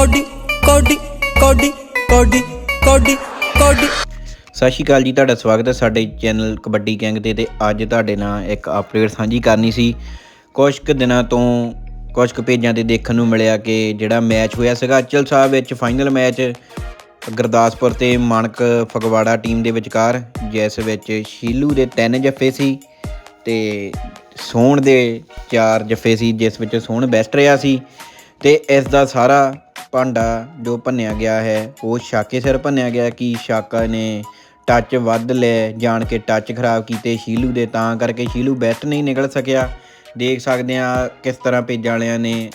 Cody ਕੋਡੀ ਕੋਡੀ ਕੋਡੀ ਕੋਡੀ ਕੋਡੀ। ਸਤਿ ਸ਼੍ਰੀ ਅਕਾਲ ਜੀ, ਤੁਹਾਡਾ ਸਵਾਗਤ ਹੈ ਸਾਡੇ ਚੈਨਲ ਕਬੱਡੀ ਗੈਂਗ ਤੇ ਤੇ ਅੱਜ ਤੁਹਾਡੇ ਨਾਲ ਇੱਕ ਅਪਡੇਟ ਸਾਂਝੀ ਕਰਨੀ ਸੀ। ਕੁਝ ਕੁ ਦਿਨਾਂ ਤੋਂ ਕੁਝ ਕੁ ਪੇਜਾਂ ਤੇ ਦੇਖਣ ਨੂੰ ਮਿਲਿਆ ਕਿ ਜਿਹੜਾ ਮੈਚ ਹੋਇਆ ਸੀਗਾ, ਅਚਲ ਸਾਹਿਬ ਵਿੱਚ ਫਾਈਨਲ ਮੈਚ, ਗੁਰਦਾਸਪੁਰ ਤੇ ਮਾਨਕ ਫਗਵਾੜਾ ਟੀਮ ਦੇ ਵਿਚਕਾਰ, ਜਿਸ ਵਿੱਚ ਸ਼ੀਲੂ ਦੇ ਤਿੰਨ ਜੱਫੇ ਸੀ ਤੇ ਸੋਹਣ ਦੇ ਚਾਰ ਜੱਫੇ ਸੀ, ਜਿਸ ਵਿੱਚ ਸੋਹਣ ਬੈਸਟ ਰਿਹਾ ਸੀ। ਤੇ ਇਸ ਦਾ ਸਾਰਾ ਭਾਂਡਾ ਜੋ ਭੰਨਿਆ ਗਿਆ ਹੈ, ਉਹ ਸ਼ਾਕੇ ਸਿਰ ਭੰਨਿਆ ਗਿਆ ਕਿ ਸ਼ਾਕਾ ਨੇ ਟੱਚ ਵੱਧ ਲੈ, ਜਾਣ ਕੇ ਟੱਚ ਖਰਾਬ ਕੀਤੇ ਸ਼ੀਲੂ ਦੇ, ਤਾਂ ਕਰਕੇ ਸ਼ੀਲੂ ਬੈਸਟ ਨਹੀਂ ਨਿਕਲ ਸਕਿਆ। ਦੇਖ ਸਕਦੇ ਆ ਕਿਸ ਤਰ੍ਹਾਂ ਪੇਜਾਂ ਵਾਲਿਆਂ ਨੇ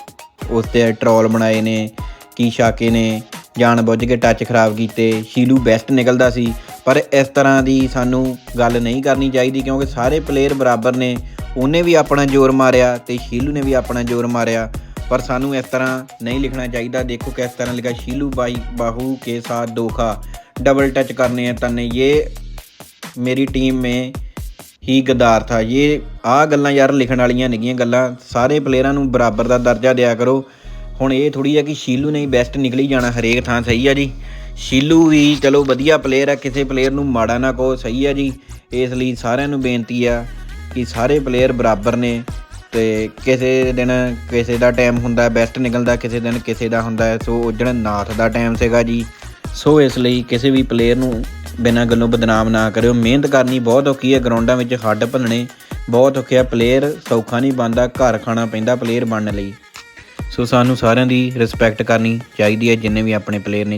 ਉਸ ਤੇ ਟਰੋਲ ਬਣਾਏ ਨੇ, ਕਿ ਸ਼ਾਕੇ ਨੇ ਜਾਣ ਬੁੱਝ ਕੇ ਟੱਚ ਖਰਾਬ ਕੀਤੇ, ਸ਼ੀਲੂ ਬੈਸਟ ਨਿਕਲਦਾ ਸੀ। ਪਰ ਇਸ ਤਰ੍ਹਾਂ ਦੀ ਸਾਨੂੰ ਗੱਲ ਨਹੀਂ ਕਰਨੀ ਚਾਹੀਦੀ, ਕਿਉਂਕਿ ਸਾਰੇ ਪਲੇਅਰ ਬਰਾਬਰ ਨੇ, ਉਹਨੇ ਵੀ ਆਪਣਾ ਜ਼ੋਰ ਮਾਰਿਆ ਤੇ ਸ਼ੀਲੂ ਨੇ ਵੀ ਆਪਣਾ ਜ਼ੋਰ ਮਾਰਿਆ। ਪਰ ਸਾਨੂੰ ਇਸ ਤਰ੍ਹਾਂ ਨਹੀਂ ਲਿਖਣਾ ਚਾਹੀਦਾ ਦੇਖੋ ਕਿਸ ਤਰ੍ਹਾਂ ਲਿਖਾ ਸ਼ੀਲੂ ਬਾਈ ਬਾਹੂ ਕੇ ਸਾਥ ਧੋਖਾ डबल टच करने हैं तन्ने ये ਮੇਰੀ ਟੀਮ ਮੇ ਹੀ ਗਦਾਰ ਥਾ ਇਹ ਆ ਗੱਲਾਂ ਯਾਰ ਲਿਖਣ ਵਾਲੀਆਂ ਨਿਗੀਆਂ ਗੱਲਾਂ ਸਾਰੇ ਪਲੇਅਰਾਂ ਨੂੰ ਬਰਾਬਰ ਦਾ ਦਰਜਾ ਦਿਆ ਕਰੋ ਹੁਣ ਇਹ ਥੋੜੀ ਹੈ ਕਿ ਸ਼ੀਲੂ ਨੇ ਹੀ ਬੈਸਟ ਨਿਕਲੀ ਜਾਣਾ ਹਰੇਕ ਥਾਂ ਸਹੀ ਆ ਜੀ ਸ਼ੀਲੂ ਵੀ ਚਲੋ ਵਧੀਆ ਪਲੇਅਰ ਆ ਕਿਸੇ ਪਲੇਅਰ ਨੂੰ ਮਾੜਾ ਨਾ ਕਹੋ ਸਹੀ ਆ ਜੀ ਇਸ ਲਈ ਸਾਰਿਆਂ ਨੂੰ ਬੇਨਤੀ ਆ ਕਿ ਸਾਰੇ ਪਲੇਅਰ ਬਰਾਬਰ ਨੇ ਤੇ ਕਿਸੇ ਦਿਨ ਕਿਸੇ ਦਾ ਟਾਈਮ ਹੁੰਦਾ ਬੈਸਟ ਨਿਕਲਦਾ, ਕਿਸੇ ਦਿਨ ਕਿਸੇ ਦਾ ਹੁੰਦਾ, ਸੋ ਉਜਣ ਨਾਥ ਦਾ ਟਾਈਮ ਸੀਗਾ ਜੀ। ਸੋ ਇਸ ਲਈ ਕਿਸੇ ਵੀ ਪਲੇਅਰ ਨੂੰ ਬਿਨਾਂ ਗੱਲੋਂ ਬਦਨਾਮ ਨਾ ਕਰਿਓ। ਮਿਹਨਤ ਕਰਨੀ ਬਹੁਤ ਔਖੀ ਹੈ ਗਰਾਊਂਡਾਂ ਵਿੱਚ ਹੱਡ ਭੰਨਣੇ ਬਹੁਤ ਔਖੇ ਆ। ਪਲੇਅਰ ਸੌਖਾ ਨਹੀਂ ਬਣਦਾ, ਘਰ ਖਾਣਾ ਪੈਂਦਾ ਪਲੇਅਰ ਬਣਨ ਲਈ। ਸੋ ਸਾਨੂੰ ਸਾਰਿਆਂ ਦੀ ਰਿਸਪੈਕਟ ਕਰਨੀ ਚਾਹੀਦੀ ਹੈ, ਜਿੰਨੇ ਵੀ ਆਪਣੇ ਪਲੇਅਰ ਨੇ।